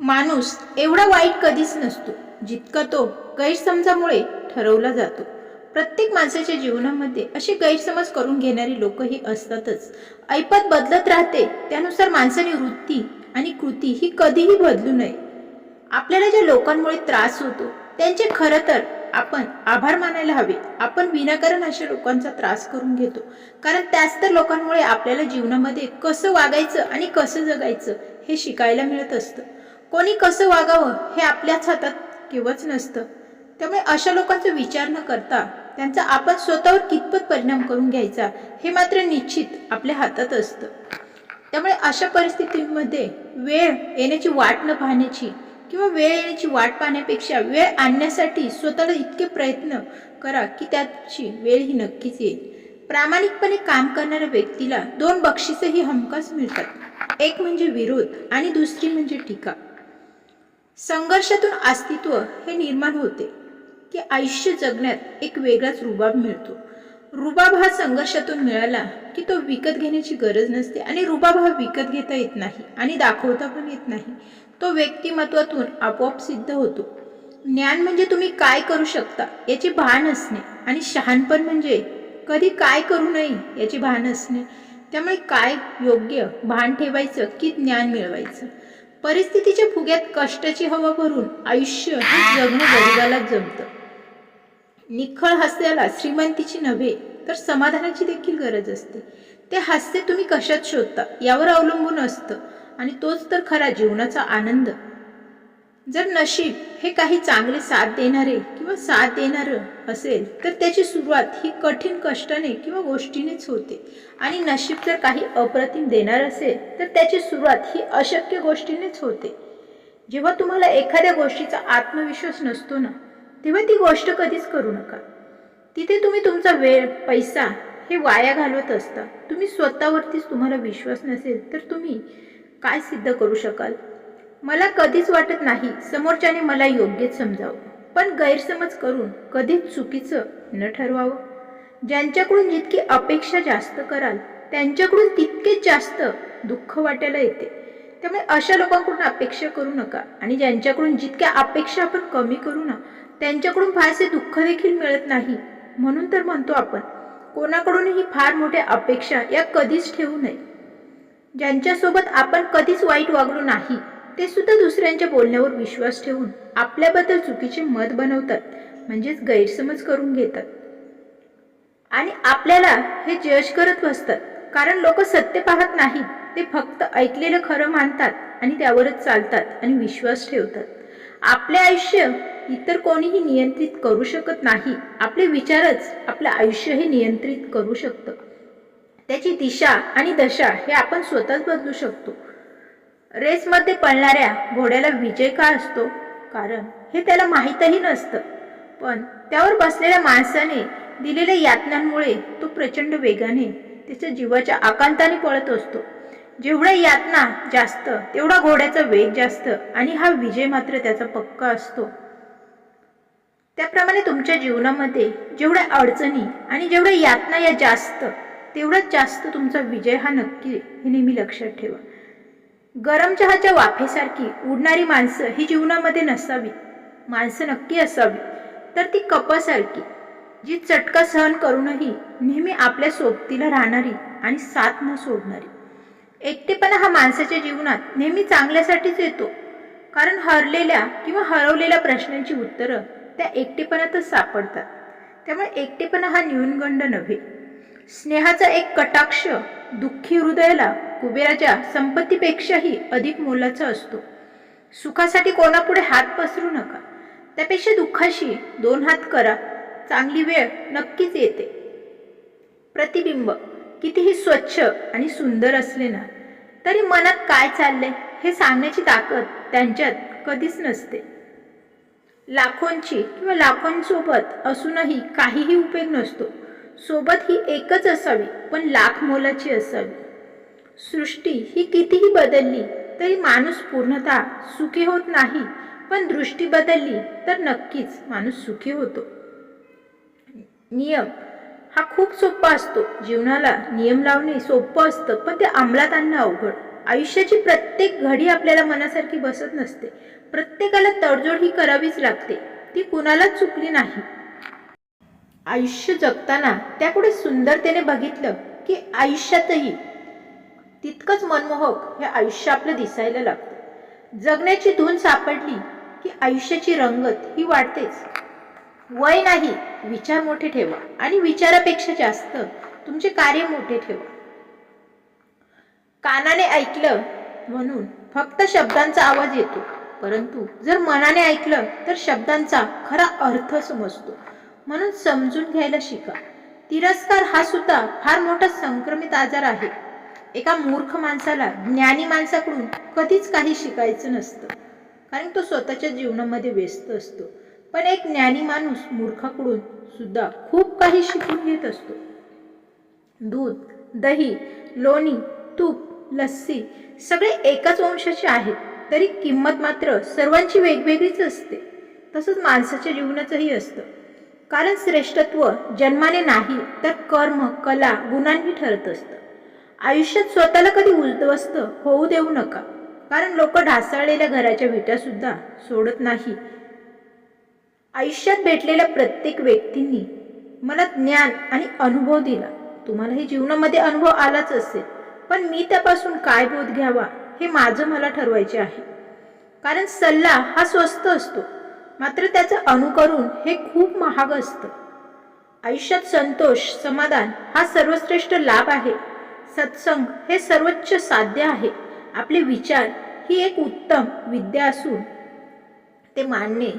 माणूस एवढा वाईट कधीच नसतो जितका तो गैरसमजामुळे ठरवला जातो. प्रत्येक माणसाच्या जीवनामध्ये असे गैरसमज करून घेणारी लोकही असतातच. ऐपत बदलत राहते त्यानुसार माणसाने वृत्ती आणि कृती ही कधीही बदलू नये. आपल्याला ज्या लोकांमुळे त्रास होतो त्यांचे खरं तर आपण आभार मानायला हवे. आपण विनाकारण अशा लोकांचा त्रास करून घेतो. कारण त्याच तर लोकांमुळे आपल्याला जीवनामध्ये कसं वागायचं आणि कसं जगायचं हे शिकायला मिळत असतं. कोणी कसं वागावं हे आपल्याच हातात केव्हाच नसतं. त्यामुळे अशा लोकांचा विचार न करता त्यांचा आपण स्वतःवर कितपत परिणाम करून घ्यायचा हे मात्र निश्चित आपल्या हातात असतं. त्यामुळे अशा परिस्थितीमध्ये वेळ येण्याची वाट न पाहण्याची किंवा वेळ येण्याची वाट पाहण्यापेक्षा वेळ आणण्यासाठी स्वतःला इतके प्रयत्न करा की त्याची वेळ ही नक्कीच येईल. प्रामाणिकपणे काम करणाऱ्या व्यक्तीला दोन बक्षिसंही हमखास मिळतात. एक म्हणजे विरोध आणि दुसरी म्हणजे टीका. संघर्षातून अस्तित्व हे निर्माण होते. की आयुष्य जगण्यात एक वेगळाच रुबाब मिळतो. रुबाब हा संघर्षातून मिळाला की तो विकत घेण्याची गरज नसते आणि रुबाब हा विकत घेता येत नाही आणि दाखवता पण येत नाही. तो व्यक्तिमत्वातून आपोआप सिद्ध होतो. ज्ञान म्हणजे तुम्ही काय करू शकता याचे भान असणे आणि शहाणपण म्हणजे कधी काय करू नये याचे भान असणे. त्यामुळे काय योग्य भान ठेवायचं की ज्ञान मिळवायचं? परिस्थितीच्या फुग्यात कष्टाची हवा भरून आयुष्य हे जगणं गरीबाला जमतं. निखळ हास्याला श्रीमंतीची नव्हे तर समाधानाची देखील गरज असते. ते हास्य तुम्ही कशात शोधता? यावर अवलंबून असतं. आणि तोच तर खरा जीवनाचा आनंद. जर नशीब हे काही चांगले साथ देणारे किंवा साथ देणारं असेल तर त्याची सुरुवात ही कठीण कष्टाने किंवा गोष्टीनेच होते. आणि नशीब जर काही अप्रतिम देणार असेल तर त्याची सुरुवात ही अशक्य गोष्टीनेच होते. जेव्हा तुम्हाला एखाद्या गोष्टीचा आत्मविश्वास नसतो ना तेव्हा ती गोष्ट कधीच करू नका. तिथे तुम्ही तुमचा वेळ पैसा हे वाया घालवत असता. तुम्ही स्वतःवरतीच तुम्हाला विश्वास नसेल तर तुम्ही काय सिद्ध करू शकाल? मला कधीच वाटत नाही समोरच्याने मला योग्यच समजावं. पण गैरसमज करून कधीच चुकीचं न ठरवावं. ज्यांच्याकडून जितकी अपेक्षा जास्त कराल त्यांच्याकडून तितकेच जास्त दुःख वाटायला येते. त्यामुळे अशा लोकांकडून अपेक्षा करू नका आणि ज्यांच्याकडून जितक्या अपेक्षा आपण कमी करू ना त्यांच्याकडून फारसे दुःख देखील मिळत नाही. म्हणून तर म्हणतो आपण कोणाकडूनही फार मोठ्या अपेक्षा या कधीच ठेवू नये. ज्यांच्यासोबत आपण कधीच वाईट वागलो नाही ते सुद्धा दुसऱ्यांच्या बोलण्यावर विश्वास ठेवून आपल्याबद्दल चुकीचे मत बनवतात म्हणजेच गैरसमज करून घेतात. आणि आपल्याला हे जज करत बसतात कारण लोक सत्य पाहत नाहीत ते फक्त ऐकलेलं खरं मानतात आणि त्यावरच चालतात आणि विश्वास ठेवतात. आपले आयुष्य इतर कोणीही नियंत्रित करू शकत नाही आपले विचारच आपलं आयुष्य हे नियंत्रित करू शकतं. त्याची दिशा आणि दशा हे आपण स्वतःच बदलू शकतो. रेसमध्ये पळणाऱ्या घोड्याला विजय का असतो? कारण हे त्याला माहीतही नसतं. पण त्यावर बसलेल्या माणसाने दिलेल्या यातनांमुळे तो प्रचंड वेगाने त्याच्या जीवाच्या आकांताने पळत असतो. जेवढ्या यातना जास्त तेवढा घोड्याचा वेग जास्त आणि हा विजय मात्र त्याचा पक्का असतो. त्याप्रमाणे तुमच्या जीवनामध्ये जेवढ्या अडचणी आणि जेवढ्या यातना या जास्त तेवढाच जास्त तुमचा विजय हा नक्की हे नेहमी लक्षात ठेवा. गरम चहाच्या वाफेसारखी उडणारी माणसं ही जीवनामध्ये नसावी. माणसं नक्की असावी. तर ती कपासारखी जी चटका सहन करूनही नेहमी आपल्या सोबतीला राहणारी आणि साथ न सोडणारी. एकटेपणा हा माणसाच्या जीवनात नेहमी चांगल्यासाठीच येतो. कारण हरलेल्या किंवा हरवलेल्या प्रश्नांची उत्तरं त्या एकटेपणातच सापडतात. त्यामुळे एकटेपणा हा न्यूनगंड नव्हे. स्नेहाचा एक कटाक्ष दुःखी हृदयाला कुबेराच्या संपत्तीपेक्षाही अधिक मोलाचा असतो. सुखासाठी कोणापुढे हात पसरू नका. त्यापेक्षा दुःखाशी दोन हात करा. चांगली वेळ नक्कीच येते. प्रतिबिंब. कितीही स्वच्छ आणि सुंदर असले ना तरी मनात काय चाललंय हे सांगण्याची ताकद त्यांच्यात कधीच नसते. लाखोंची किंवा लाखोंसोबत असूनही काहीही उपयोग नसतो. सोबत ही एकच असावी पण लाख मोलाची असावी. सृष्टी ही कितीही बदलली तरी माणूस पूर्णतः सुखी होत नाही. पण दृष्टी बदलली तर नक्कीच माणूस सुखी होतो. नियम हा खूप सोपा असतो. जीवनाला नियम लावणे सोपं असतं पण ते अंमलात आणणं अवघड. आयुष्याची प्रत्येक घडी आपल्याला मनासारखी बसत नसते. प्रत्येकाला तडजोड ही करावीच लागते. ती कुणालाच चुकली नाही. आयुष्य जगताना त्याकडे सुंदरतेने बघितलं की आयुष्यातही तितकंच मनमोहक हे आयुष्य आपलं दिसायला लागतं. जगण्याची धून सापडली की आयुष्याची रंगत ही वाढतेच. वय नाही विचार मोठे ठेवा आणि विचारापेक्षा जास्त तुमचे कार्य मोठे ठेवा. कानाने ऐकलं म्हणून फक्त शब्दांचा आवाज येतो परंतु जर मनाने ऐकलं तर शब्दांचा खरा अर्थ समजतो. म्हणून समजून घ्यायला शिका. तिरस्कार हा सुद्धा फार मोठा संक्रमित आजार आहे. एका मूर्ख माणसाला ज्ञानी माणसाकडून कधीच काही शिकायचं नसतं. कारण तो स्वतःच्या जीवनामध्ये व्यस्त असतो. पण एक ज्ञानी माणूस मूर्खाकडून सुद्धा खूप काही शिकून घेत असतो. दूध दही लोणी तूप लस्सी सगळे एकाच वंशाचे आहेत. तरी किंमत मात्र सर्वांची वेगवेगळीच असते. तसंच माणसाच्या जीवनाचंही असतं. कारण श्रेष्ठत्व जन्माने नाही तर कर्म कला गुणांनी ठरत असतं. आयुष्यात स्वतःला कधी उद्ध्वस्त होऊ देऊ नका. कारण लोक ढासळलेल्या घराच्या विटासुद्धा सोडत नाही. आयुष्यात भेटलेल्या प्रत्येक व्यक्तींनी मला ज्ञान आणि अनुभव दिला. तुम्हालाही जीवनामध्ये अनुभव आलाच असेल. पण मी त्यापासून काय बोध घ्यावा हे माझं मला ठरवायचे आहे. कारण सल्ला हा स्वस्त असतो. मात्र त्याचं अनुकरण हे खूप महाग असतं. आयुष्यात संतोष समाधान हा सर्वश्रेष्ठ लाभ आहे. सत्संग हे सर्वोच्च साध्य आहे. आपले विचार ही एक उत्तम विद्या असून ते मानणे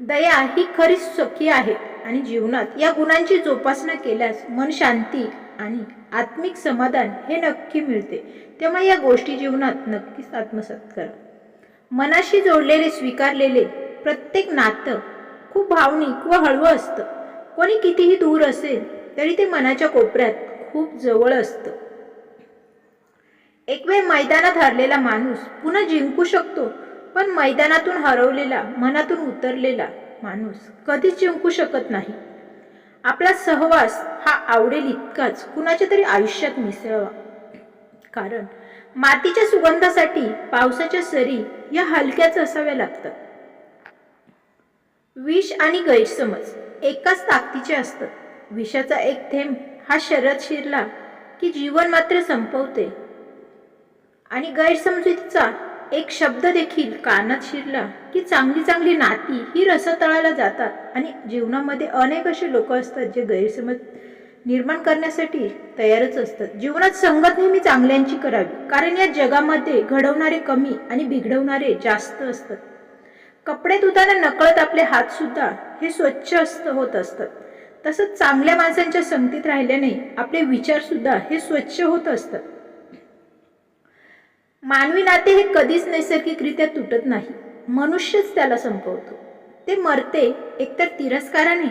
दया ही खरीच सखी आहे आणि जीवनात या गुणांची जोपासना केल्यास मन शांती आणि आत्मिक समाधान हे नक्की मिळते. त्यामुळे या गोष्टी जीवनात नक्कीच आत्मसात करा मनाशी जोडलेले स्वीकारलेले प्रत्येक नातं खूप भावनिक व हळवं असतं. कोणी कितीही दूर असेल तरी ते मनाच्या कोपऱ्यात खूप जवळ असतं. एक वेळ मैदानात हरलेला माणूस पुन्हा जिंकू शकतो पण मैदानातून हरवलेला मनातून उतरलेला माणूस कधीच जिंकू शकत नाही. आपला सहवास हा आवडेल इतकाच कुणाच्या तरी आयुष्यात मिसळवा. कारण मातीच्या सुगंधासाठी पावसाच्या सरी या हलक्याच असाव्या लागतात. विष आणि गैरसमज एकाच ताकदीचे असतात. विषाचा एक थेंब हा शरद शिरला की जीवन मात्र संपवते. आणि गैरसमजुतीचा एक शब्द देखील कानात शिरला की चांगली चांगली नाती ही रसतळाला जातात आणि जीवनामध्ये अनेक असे लोक असतात जे गैरसमज निर्माण करण्यासाठी तयारच असतात. जीवनात संगत नेहमी चांगल्यांची करावी कारण या जगामध्ये घडवणारे कमी आणि बिघडवणारे जास्त असतात. कपडे धुताना नकळत आपले हात सुद्धा हे स्वच्छ असत होत असतात. तसंच चांगल्या माणसांच्या संगतीत राहिल्याने आपले विचार सुद्धा हे स्वच्छ होत असतात. मानवी नाते हे कधीच नैसर्गिकरित्या तुटत नाही. मनुष्यच त्याला संपवतो. ते मरते एकतर तिरस्काराने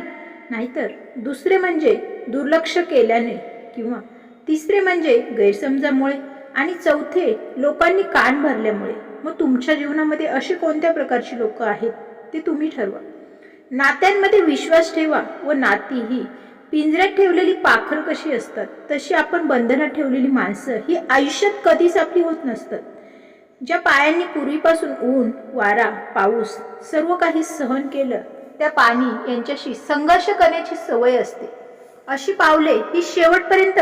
नाहीतर दुसरे म्हणजे दुर्लक्ष केल्याने किंवा तिसरे म्हणजे गैरसमजामुळे आणि चौथे लोकांनी कान भरल्यामुळे. मग तुमच्या जीवनामध्ये अशी कोणत्या प्रकारची लोक आहेत ते तुम्ही ठरवा. नात्यांमध्ये विश्वास ठेवा व नाती ही पिंजऱ्यात ठेवलेली पाखर कशी असतात तशी आपण बंधनात ठेवलेली माणसं ही आयुष्यात कधीच आपली होत नसतात. ज्या पायांनी पूर्वीपासून ऊन वारा पाऊस सर्व काही सहन केलं त्या पाणी यांच्याशी संघर्ष करण्याची सवय असते. अशी पावले ही शेवटपर्यंत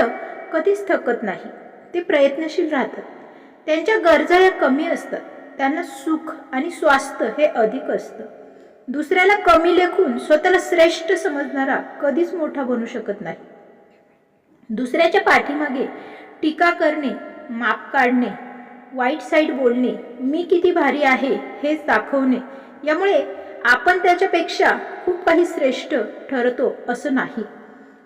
कधीच थकत नाही ते प्रयत्नशील राहतात. त्यांच्या गरजा या कमी असतात त्यांना सुख आणि स्वास्थ्य हे अधिक असतं. दुसऱ्याला कमी लेखून स्वतःला श्रेष्ठ समजणारा कधीच मोठा बनू शकत नाही. दुसऱ्याच्या पाठीमागे टीका करणे माप काढणे वाईट साईड बोलणे मी किती भारी आहे हेच दाखवणे यामुळे आपण त्याच्यापेक्षा खूप काही श्रेष्ठ ठरतो असं नाही.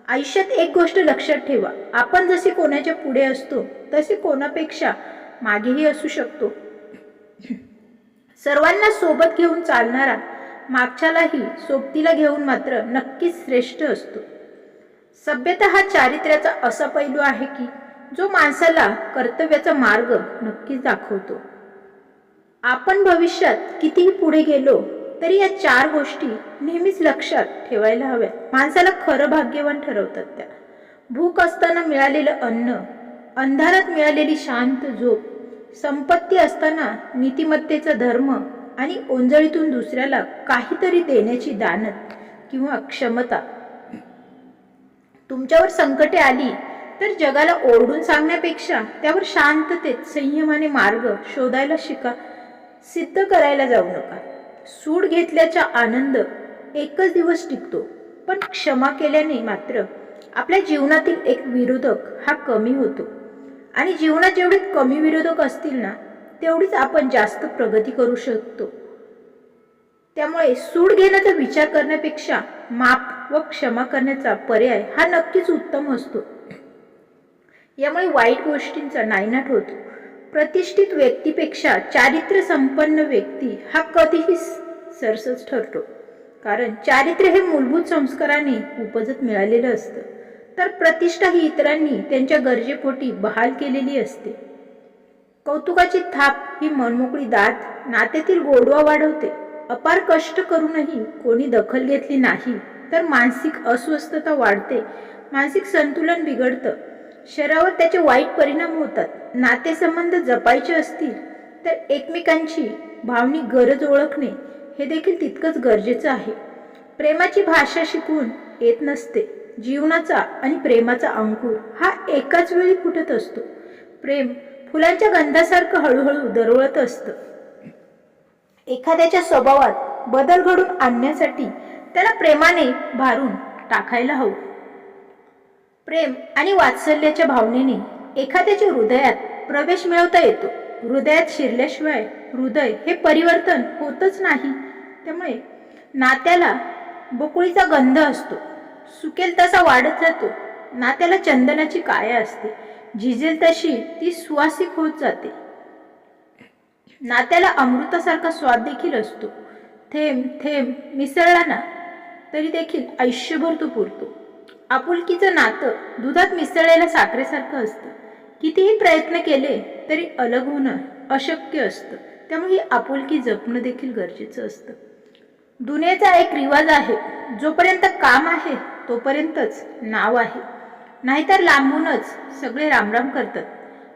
आयुष्यात एक गोष्ट लक्षात ठेवा आपण जसे कोणाच्या पुढे असतो तसे कोणापेक्षा मागेही असू शकतो. सर्वांना सोबत घेऊन चालणारा मागच्यालाही सोबतीला घेऊन मात्र नक्कीच श्रेष्ठ असतो. सभ्यता हा चारित्र्याचा असा पैलू आहे की जो माणसाला कर्तव्याचा मार्ग नक्कीच दाखवतो. आपण भविष्यात कितीही पुढे गेलो तरी या चार गोष्टी नेहमीच लक्षात ठेवायला हव्यात. माणसाला खरं भाग्यवान ठरवतात त्या. भूक असताना मिळालेलं अन्न अंधारात मिळालेली शांत झोप संपत्ती असताना नीतिमत्तेचा धर्म आणि ओंजळीतून दुसऱ्याला काहीतरी देण्याची दानत किंवा क्षमता. तुमच्यावर संकटे आली तर जगाला ओरडून सांगण्यापेक्षा त्यावर शांततेत संयमाने मार्ग शोधायला शिका. सिद्ध करायला जाऊ नका. सूड घेतल्याचा आनंद एकच दिवस टिकतो पण क्षमा केल्याने मात्र आपल्या जीवनातील एक विरोधक हा कमी होतो. आणि जीवनात जेवढे कमी विरोधक असतील ना तेवढीच आपण जास्त प्रगती करू शकतो. त्यामुळे सूड घेण्याचा विचार करण्यापेक्षा माप व क्षमा करण्याचा पर्याय हा नक्कीच उत्तम असतो. यामुळे वाईट गोष्टींचा नायनाट होतो. प्रतिष्ठित व्यक्तीपेक्षा चारित्र्य संपन्न व्यक्ती हा कधीही सरसच ठरतो. कारण चारित्र्य हे मूलभूत संस्काराने उपजत मिळालेलं असतं. तर प्रतिष्ठा ही इतरांनी त्यांच्या गरजेपोटी बहाल केलेली असते. कौतुकाची थाप ही मनमोकळी दात नात्यातील गोडवा वाढवते. अपार कष्ट करूनही कोणी दखल घेतली नाही तर मानसिक अस्वस्थता वाढते. मानसिक संतुलन बिघडतं. शरीरावर त्याचे वाईट परिणाम होतात. नातेसंबंध जपायचे असतील तर एकमेकांची भावनिक गरज ओळखणे हे देखील तितकंच गरजेचं आहे. प्रेमाची भाषा शिकवून येत नसते. जीवनाचा आणि प्रेमाचा अंकुर हा एकाच वेळी फुटत असतो. प्रेम फुलांच्या गंधासारखं हळूहळू दरवळत असतं. एखाद्याच्या स्वभावात बदल घडून आणण्यासाठी त्याला प्रेमाने भारून टाकायला हवं. प्रेम आणि वात्सल्याच्या भावनेने एखाद्याच्या हृदयात प्रवेश मिळवता येतो. हृदयात शिरल्याशिवाय हृदय हे परिवर्तन होतच नाही. त्यामुळे नात्याला बकुळीचा गंध असतो. सुकेल तसा वाढत जातो. नात्याला चंदनाची काया असते. झिजेल तशी ती सुवासिक होत जाते. नात्याला अमृतासारखा स्वाद देखील असतो. थेंब थेंब मिसळला ना तरी देखील आयुष्यभर तो पुरतो. आपुलकीचं नातं दुधात मिसळलेल्या साखरेसारखं असतं. कितीही प्रयत्न केले तरी अलग होणं अशक्य असतं. त्यामुळे ही आपुलकी जपणं देखील गरजेचं असतं. दुनियेचा एक रिवाज आहे जोपर्यंत काम आहे तोपर्यंतच नाव आहे. नाहीतर लांबूनच सगळे रामराम करतात.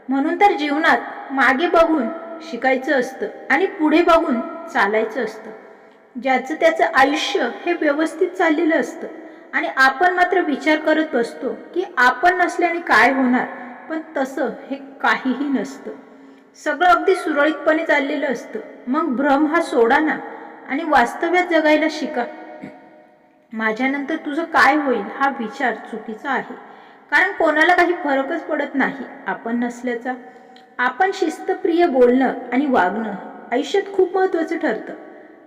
म्हणून तर जीवनात मागे बघून शिकायचं असतं आणि पुढे बघून चालायचं असतं. ज्याचं त्याचं आयुष्य हे व्यवस्थित चाललेलं असतं. आणि आपण मात्र विचार करत असतो की आपण नसल्याने काय होणार पण तसं हे काहीही नसतं. सगळं अगदी सुरळीतपणे चाललेलं असतं. मग भ्रम हा सोडा ना आणि वास्तव्यात जगायला शिका. माझ्यानंतर तुझं काय होईल हा विचार चुकीचा आहे. कारण कोणाला काही फरकच पडत नाही. आपण नसल्याचा. आपण शिस्तप्रिय बोलणं आणि वागणं आयुष्यात खूप महत्त्वाचं ठरतं.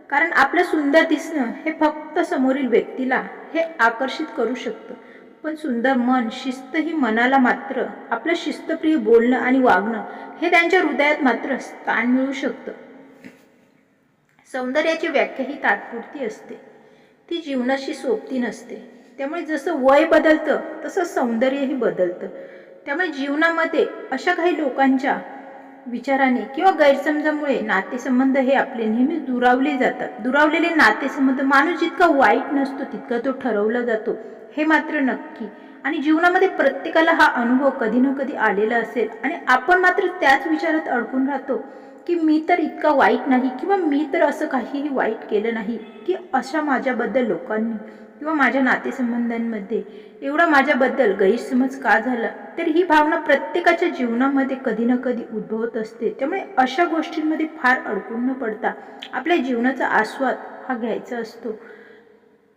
कारण आपलं सुंदर दिसणं हे फक्त समोरील व्यक्तीला हे आकर्षित करू शकतं. पण सुंदर मन शिस्त ही मनाला मात्र आपलं शिस्तप्रिय बोलणं आणि वागणं हे त्यांच्या हृदयात मात्र स्थान मिळू शकतं. सौंदर्याची व्याख्या ही तात्पुरती असते. ती जीवनाशी सोबती नसते. त्यामुळे जसं वय बदलतं तसं सौंदर्यही बदलतं. त्यामुळे जीवनामध्ये अशा काही लोकांच्या विचाराने किंवा गैरसमजामुळे नातेसंबंध हे आपले नेहमीच दुरावले जातात. दुरावलेले नातेसंबंध माणूस जितका वाईट नसतो तितका तो ठरवला जातो हे मात्र नक्की. आणि जीवनामध्ये प्रत्येकाला हा अनुभव कधी ना कधी आलेला असेल. आणि आपण मात्र त्याच विचारात अडकून राहतो की मी तर इतका वाईट नाही किंवा मी तर असं काहीही वाईट केलं नाही की अशा माझ्याबद्दल लोकांनी किंवा माझ्या नातेसंबंधांमध्ये एवढा माझ्याबद्दल गैरसमज का झाला तर ही भावना प्रत्येकाच्या जीवनामध्ये कधी ना कधी उद्भवत असते. त्यामुळे अशा गोष्टींमध्ये फार अडकून न पडता आपल्या जीवनाचा आस्वाद हा घ्यायचा असतो.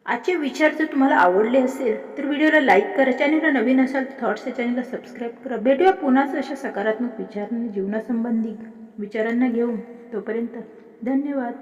आजचे विचार जर तुम्हाला आवडले असेल तर व्हिडिओला लाईक करा चॅनलला नवीन असाल तर थॉट्स या चॅनलला सबस्क्राईब करा. भेटूया पुन्हाच अशा सकारात्मक विचारांनी जीवनासंबंधी विचारांना घेऊन. तोपर्यंत धन्यवाद.